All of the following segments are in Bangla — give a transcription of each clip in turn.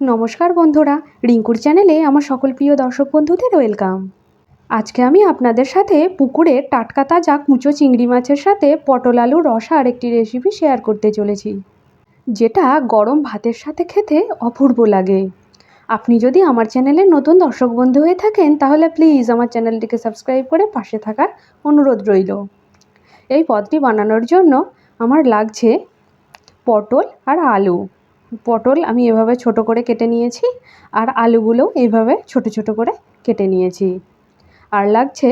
নমস্কার বন্ধুরা, রিঙ্কুর চ্যানেলে আমার সকল প্রিয় দর্শক বন্ধুদের ওয়েলকাম। আজকে আমি আপনাদের সাথে পুকুরের টাটকা তাজা কুঁচো চিংড়ি মাছের সাথে পটল আলু রসার একটি রেসিপি শেয়ার করতে চলেছি, যেটা গরম ভাতের সাথে খেতে অপূর্ব লাগে। আপনি যদি আমার চ্যানেলের নতুন দর্শক বন্ধু হয়ে থাকেন, তাহলে প্লিজ আমার চ্যানেলটিকে সাবস্ক্রাইব করে পাশে থাকার অনুরোধ রইল। এই পদটি বানানোর জন্য আমার লাগছে পটল আর আলু। পটল আমি এভাবে ছোট করে কেটে নিয়েছি আর আলুগুলো এইভাবে ছোট ছোট করে কেটে নিয়েছি। আর লাগছে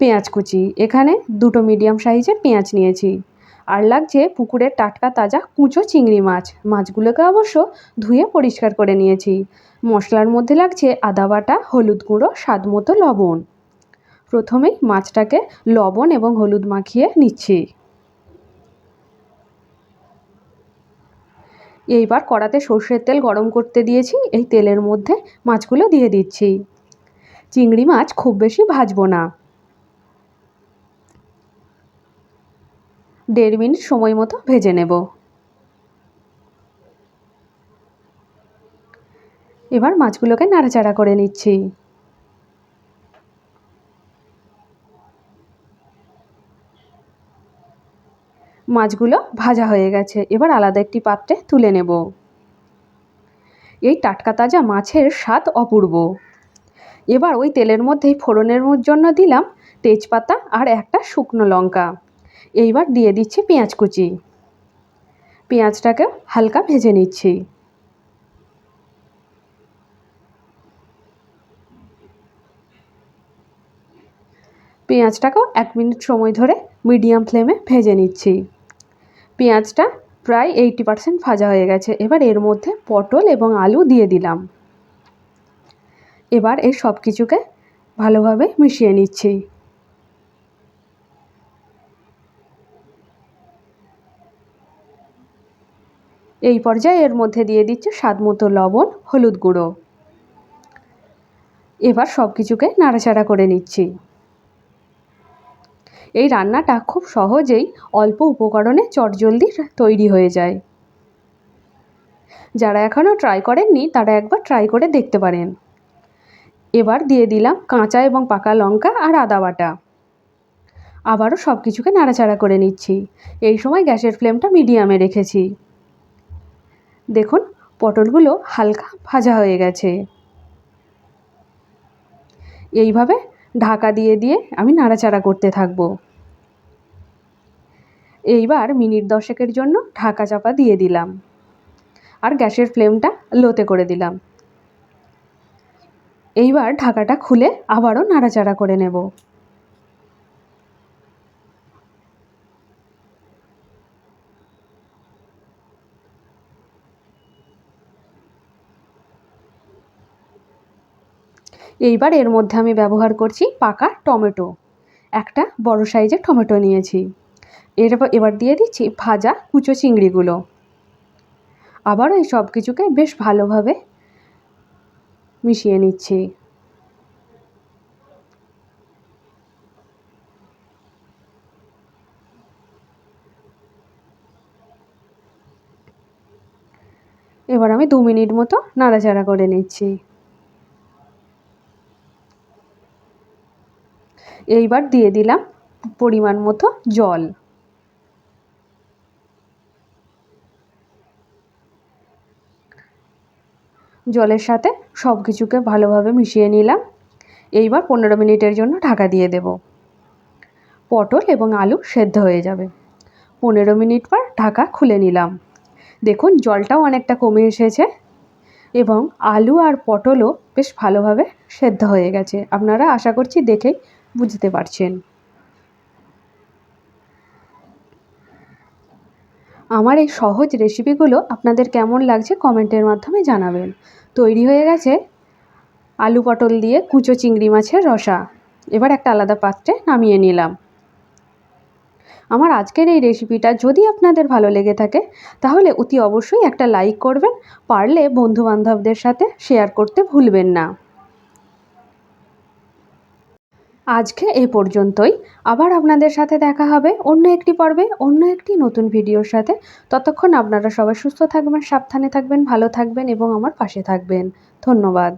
পেঁয়াজ কুচি। এখানে দুটো মিডিয়াম সাইজের পেঁয়াজ নিয়েছি। আর লাগছে পুকুরের টাটকা তাজা কুঁচো চিংড়ি মাছ। মাছগুলোকে অবশ্য ধুয়ে পরিষ্কার করে নিয়েছি। মশলার মধ্যে লাগছে আদা বাটা, হলুদ গুঁড়ো, স্বাদ মতো লবণ। প্রথমেই মাছটাকে লবণ এবং হলুদ মাখিয়ে নিচ্ছি। এইবার কড়াতে সর্ষের তেল গরম করতে দিয়েছি, এই তেলের মধ্যে মাছগুলো দিয়ে দিচ্ছি। চিংড়ি মাছ খুব বেশি ভাজবো না। দেড় মিনিট সময় মতো ভেজে নেব। এবার মাছগুলোকে নাড়াচাড়া করে নিচ্ছি। মাছগুলো ভাজা হয়ে গেছে। এবার আলাদা একটি পাত্রে তুলে নেব। এই টাটকা তাজা মাছের স্বাদ অপূর্ব। এবার ওই তেলের মধ্যেই ফোড়নের জন্য দিলাম তেজপাতা আর একটা শুকনো লঙ্কা। এইবার দিয়ে দিচ্ছি পেঁয়াজ কুচি। পেঁয়াজটাকে হালকা ভেজে নিচ্ছি। পেঁয়াজটাকেও এক মিনিট সময় ধরে মিডিয়াম ফ্লেমে ভেজে নিচ্ছি। পেঁয়াজটা প্রায় এইটি পারসেন্ট ভাজা হয়ে গেছে। এবার এর মধ্যে পটল এবং আলু দিয়ে দিলাম। এবার এই সব কিছুকে ভালোভাবে মিশিয়ে নিচ্ছি। এই পর্যায়ে এর মধ্যে দিয়ে দিচ্ছি স্বাদ মতো লবণ, হলুদ গুঁড়ো। এবার সব কিছুকে নাড়াচাড়া করে নিচ্ছি। এই রান্নাটা খুব সহজেই অল্প উপকরণে চটজলদি তৈরি হয়ে যায়। যারা এখনও ট্রাই করেননি, তারা একবার ট্রাই করে দেখতে পারেন। এবার দিয়ে দিলাম কাঁচা এবং পাকা লঙ্কা আর আদা বাটা। আবারও সব কিছুকে নাড়াচাড়া করে নিচ্ছি। এই সময় গ্যাসের ফ্লেমটা মিডিয়ামে রেখেছি। দেখুন, পটলগুলো হালকা ভাজা হয়ে গেছে। এইভাবে ঢাকা দিয়ে দিয়ে আমি নাড়াচাড়া করতে থাকব। এইবার মিনিট দশেকের জন্য ঢাকা চাপা দিয়ে দিলাম। আর গ্যাসের ফ্লেমটা লোতে করে দিলাম। এইবার ঢাকাটা খুলে আবারও নাড়াচাড়া করে নেব। এইবার এর মধ্যে আমি ব্যবহার করছি পাকা টমেটো। একটা বড় সাইজের টমেটো নিয়েছি। এর এবার দিয়ে দিচ্ছি ভাজা কুচো চিংড়িগুলো। আবারও এই সব কিছুকে বেশ ভালোভাবে মিশিয়ে নিচ্ছি। এবার আমি দু মিনিট মতো নাড়াচাড়া করে নিচ্ছি। এইবার দিয়ে দিলাম পরিমাণ মতো জল। জলের সাথে সব কিছুকে ভালোভাবে মিশিয়ে নিলাম। এইবার পনেরো মিনিটের জন্য ঢাকা দিয়ে দেব। পটল এবং আলু সেদ্ধ হয়ে যাবে। পনেরো মিনিট পর ঢাকা খুলে নিলাম। দেখুন, জলটাও অনেকটা কমে এসেছে এবং আলু আর পটলও বেশ ভালোভাবে সেদ্ধ হয়ে গেছে। আপনারা আশা করছি দেখেই বুঝতে পারছেন। আমার এই সহজ রেসিপিগুলো আপনাদের কেমন লাগছে কমেন্টের মাধ্যমে জানাবেন। তৈরি হয়ে গেছে আলু পটল দিয়ে কুচো চিংড়ি মাছের রসা। এবার একটা আলাদা পাত্রে নামিয়ে নিলাম। আমার আজকের এই রেসিপিটা যদি আপনাদের ভালো লেগে থাকে, তাহলে অতি অবশ্যই একটা লাইক করবেন। পারলে বন্ধুবান্ধবদের সাথে শেয়ার করতে ভুলবেন না। আজকে এ পর্যন্তই। আবার আপনাদের সাথে দেখা হবে অন্য একটি পর্বে, অন্য একটি নতুন ভিডিওর সাথে। ততক্ষণ আপনারা সবাই সুস্থ থাকবেন, সাবধানে থাকবেন, ভালো থাকবেন এবং আমার পাশে থাকবেন। ধন্যবাদ।